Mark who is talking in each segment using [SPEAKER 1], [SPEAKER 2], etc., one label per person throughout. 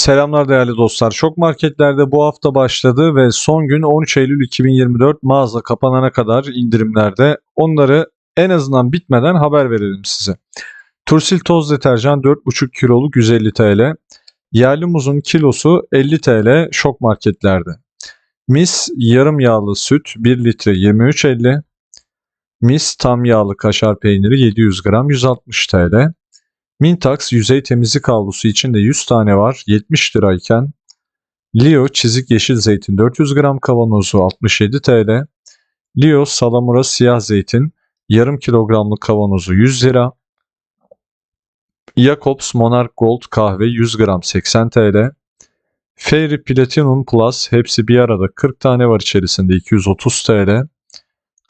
[SPEAKER 1] Selamlar değerli dostlar. Şok marketlerde bu hafta başladı ve son gün 13 Eylül 2024 mağaza kapanana kadar indirimlerde. Onları en azından bitmeden haber verelim size. Tursil toz deterjan 4,5 kiloluk 150 TL. Yerli muzun kilosu 50 TL şok marketlerde. Mis yarım yağlı süt 1 litre 23.50. Mis tam yağlı kaşar peyniri 700 gram 160 TL. Mintax yüzey temizlik havlusu içinde 100 tane var 70 lirayken Leo çizik yeşil zeytin 400 gram kavanozu 67 TL. Leo salamura siyah zeytin yarım kilogramlık kavanozu 100 lira. Jacobs Monarch Gold kahve 100 gram 80 TL. Fairy Platinum Plus hepsi bir arada 40 tane var içerisinde 230 TL.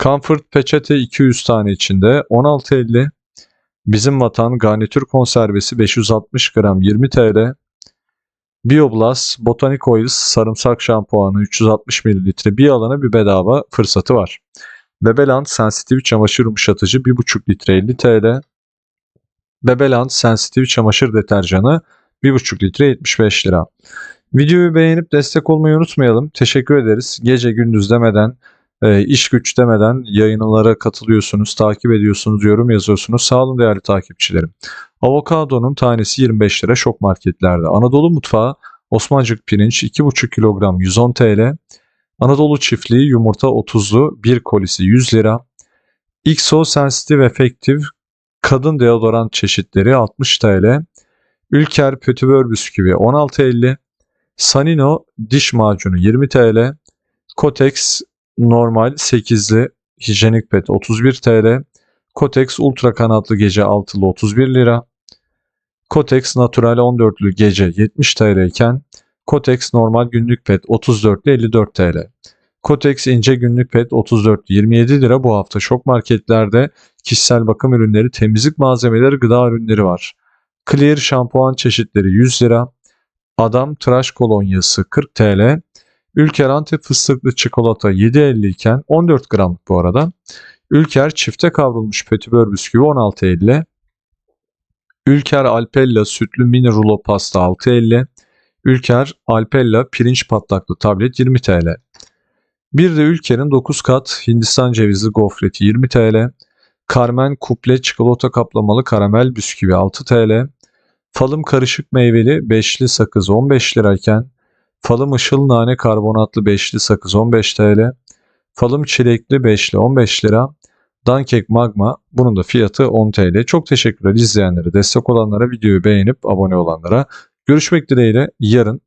[SPEAKER 1] Comfort peçete 200 tane içinde 16.50. Bizim Vatan garnitür konservesi 560 gram 20 TL. Bioblast Botanic Oils sarımsak şampuanı 360 ml bir alana bir bedava fırsatı var. Bebeland sensitif çamaşır yumuşatıcı 1,5 litre 50 TL. Bebeland sensitif çamaşır deterjanı 1,5 litre 75 lira. Videoyu beğenip destek olmayı unutmayalım. Teşekkür ederiz. Gece gündüz demeden e, iş güç demeden yayınlara katılıyorsunuz, takip ediyorsunuz, yorum yazıyorsunuz. Sağ olun değerli takipçilerim. Avokadonun tanesi 25 lira şok marketlerde. Anadolu mutfağı Osmancık pirinç 2,5 kilogram 110 TL. Anadolu çiftliği yumurta 30'lu bir kolisi 100 lira. XO sensitif efektif kadın deodorant çeşitleri 60 TL. Ülker pötübör bisküvi 16.50. Sanino diş macunu 20 TL. Kotex normal 8'li hijyenik pet 31 TL. Kotex ultra kanatlı gece 6'lı 31 lira. Kotex natural 14'lü gece 70 TL iken Kotex normal günlük pet 34'lü 54 TL. Kotex ince günlük pet 34 27 lira bu hafta şok marketlerde kişisel bakım ürünleri, temizlik malzemeleri, gıda ürünleri var. Clear şampuan çeşitleri 100 lira. Adam tıraş kolonyası 40 TL. Ülker Antep fıstıklı çikolata 7.50 iken 14 gram bu arada. Ülker çifte kavrulmuş petibör bisküvi 16.50. Ülker Alpella sütlü mini rulo pasta 6.50. Ülker Alpella pirinç patlaklı tablet 20 TL. Bir de Ülker'in 9 kat Hindistan cevizli gofreti 20 TL. Carmen kuple çikolata kaplamalı karamel bisküvi 6 TL. Falım karışık meyveli beşli sakız 15 lirayken Falım ışıl nane karbonatlı beşli sakız 15 TL. Falım çilekli beşli 15 lira. Dankek magma bunun da fiyatı 10 TL. Çok teşekkürler izleyenlere, destek olanlara, videoyu beğenip abone olanlara. Görüşmek dileğiyle yarın